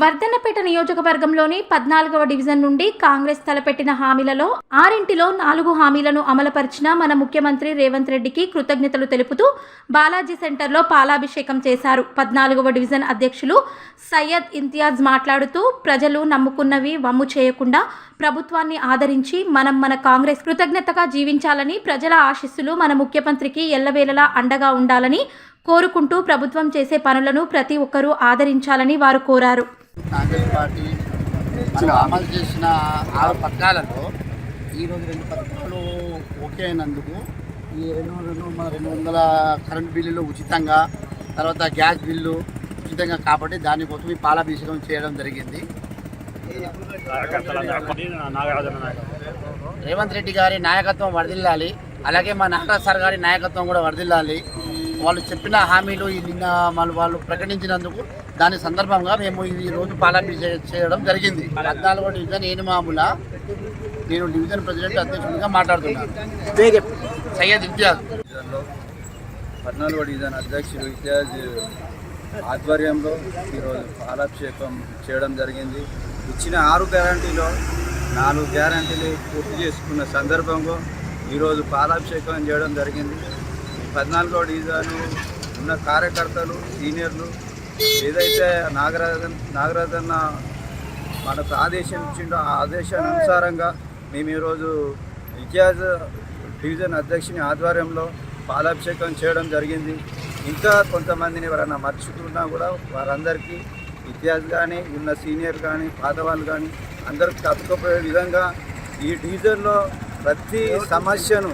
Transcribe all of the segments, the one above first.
వర్ధన్నపేట నియోజకవర్గంలోని పద్నాలుగవ డివిజన్ నుండి కాంగ్రెస్ తలపెట్టిన హామీలలో ఆరింటిలో నాలుగు హామీలను అమలుపరిచిన మన ముఖ్యమంత్రి రేవంత్ రెడ్డికి కృతజ్ఞతలు తెలుపుతూ బాలాజీ సెంటర్లో పాలాభిషేకం చేశారు. పద్నాలుగవ డివిజన్ అధ్యక్షులు సయ్యద్ ఇంతియాజ్ మాట్లాడుతూ ప్రజలు నమ్ముకున్నవి వమ్ము చేయకుండా ప్రభుత్వాన్ని ఆదరించి మనం మన కాంగ్రెస్ కృతజ్ఞతగా జీవించాలని ప్రజల ఆశీస్సులు మన ముఖ్యమంత్రికి ఎల్లవేళలా అండగా ఉండాలని కోరుకుంటూ ప్రభుత్వం చేసే పనులను ప్రతి ఒక్కరూ ఆదరించాలని వారు కోరారు. కాంగ్రెస్ పార్టీ మనం అమలు చేసిన ఆరు పథకాలలో ఈరోజు రెండు పథకాలు ఓకే అయినందుకు ఈ రెండు రెండు మన రెండు వందల కరెంట్ బిల్లులు ఉచితంగా తర్వాత గ్యాస్ బిల్లు ఉచితంగా కాబట్టి దానికోసం ఈ పాలాభిషేకం చేయడం జరిగింది. రేవంత్ రెడ్డి గారి నాయకత్వం వరదిల్లాలి అలాగే మా నాగరాజ్ సార్ గారి నాయకత్వం కూడా వరదిల్లాలి వాళ్ళు చెప్పిన హామీలు నిన్న వాళ్ళు వాళ్ళు ప్రకటించినందుకు దాని సందర్భంగా మేము ఈ రోజు పాలాభిషేకం చేయడం జరిగింది. పద్నాలుగో డివిజన్ ఏను మామూల నేను డివిజన్ ప్రెసిడెంట్ అధ్యక్షుడిగా మాట్లాడుతున్నాను. సయ్యద్ ఇంతియాజ్ పద్నాలుగో డివిజన్ అధ్యక్షుడు ఇతిహాజ్ ఆధ్వర్యంలో ఈరోజు పాలాభిషేకం చేయడం జరిగింది. ఇచ్చిన ఆరు గ్యారంటీలో నాలుగు గ్యారంటీలు పూర్తి చేసుకున్న సందర్భంలో ఈరోజు పాలాభిషేకం చేయడం జరిగింది. పద్నాలుగో డివిజన్ ఉన్న కార్యకర్తలు సీనియర్లు ఏదైతే నాగరాజన్ నాగరాజన్న మనకు ఆదేశం ఇచ్చిండో ఆ ఆదేశానుసారంగా మేము ఈరోజు ఇతిహాజ్ డివిజన్ అధ్యక్షుని ఆధ్వర్యంలో పాలాభిషేకం చేయడం జరిగింది. ఇంకా కొంతమందిని ఎవరైనా మర్చిపోతున్నా కూడా వారందరికీ ఇతిహాస్ కానీ ఉన్న సీనియర్ కానీ పాత వాళ్ళు కానీ అందరికి తప్పుకోపోయే విధంగా ఈ డివిజన్లో ప్రతి సమస్యను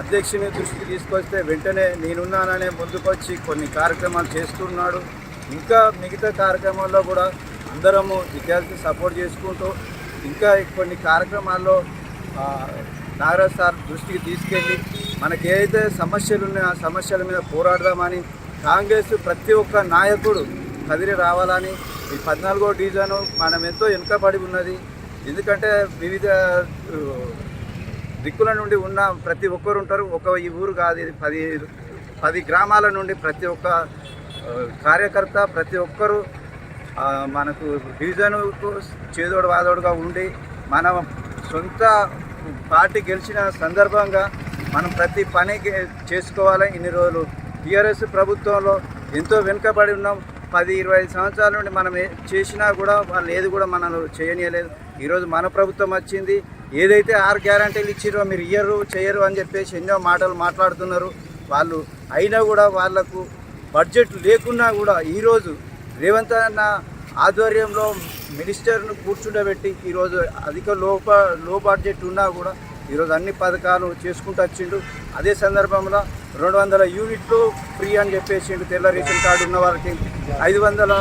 అధ్యక్షుని దృష్టికి తీసుకొస్తే వెంటనే నేనున్నాననే ముందుకొచ్చి కొన్ని కార్యక్రమాలు చేస్తున్నాడు. ఇంకా మిగతా కార్యక్రమాల్లో కూడా అందరము విద్యార్థిని సపోర్ట్ చేసుకుంటూ ఇంకా కొన్ని కార్యక్రమాల్లో నాగరాజ్ సార్ దృష్టికి తీసుకెళ్ళి మనకి ఏదైతే సమస్యలు ఉన్నాయో ఆ సమస్యల మీద పోరాడదామని కాంగ్రెస్ ప్రతి ఒక్క నాయకుడు కదిలి రావాలని ఈ పద్నాలుగో డివిజను మనం ఎంతో వెనుకబడి ఉన్నది. ఎందుకంటే వివిధ దిక్కుల నుండి ఉన్న ప్రతి ఒక్కరు ఉంటారు. ఒక ఈ ఊరు కాదు ఇది పది పది గ్రామాల నుండి ప్రతి ఒక్క కార్యకర్త ప్రతి ఒక్కరు మనకు డివిజన్కు చేదోడు వాదోడుగా ఉండి మన సొంత పార్టీ గెలిచిన సందర్భంగా మనం ప్రతి పని చేసుకోవాలి. ఇన్ని రోజులు టీఆర్ఎస్ ప్రభుత్వంలో ఎంతో వెనుకబడి ఉన్నాం. పది ఇరవై ఐదు సంవత్సరాల నుండి మనం చేసినా కూడా వాళ్ళు ఏది కూడా మనల్ని చేయనీయలేదు. ఈరోజు మన ప్రభుత్వం వచ్చింది. ఏదైతే ఆరు గ్యారంటీలు ఇచ్చిరో మీరు ఇయ్యరు చేయరు అని చెప్పేసి ఎన్నో మాటలు మాట్లాడుతున్నారు. వాళ్ళు అయినా కూడా వాళ్ళకు బడ్జెట్ లేకున్నా కూడా ఈరోజు రేవంత్ అన్న ఆధ్వర్యంలో మినిస్టర్ను కూర్చుండబెట్టి ఈరోజు అధిక లోప లో బడ్జెట్ ఉన్నా కూడా ఈరోజు అన్ని పథకాలు చేసుకుంటూ వచ్చిండు. అదే సందర్భంలో రెండు వందల యూనిట్లు ఫ్రీ అని చెప్పేసిండు తెల్ల రేషన్ కార్డు ఉన్న వాళ్ళకి. ఐదు వందల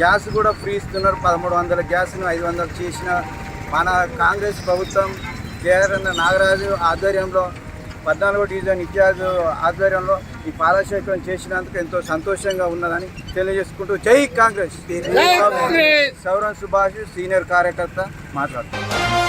గ్యాస్ కూడా ఫ్రీ ఇస్తున్నారు. పదమూడు వందల గ్యాస్ను ఐదు వందలు చేసిన మన కాంగ్రెస్ ప్రభుత్వం కేఆర్ నాగరాజు ఆధ్వర్యంలో పద్నాలుగో డివిజన్ ఇతిహాజ్ ఆధ్వర్యంలో ఈ పాలాభిషేకం చేసినందుకు ఎంతో సంతోషంగా ఉన్నదని తెలియజేసుకుంటూ జై కాంగ్రెస్. సౌరన్ సుభాష్ సీనియర్ కార్యకర్త మాట్లాడుతున్నారు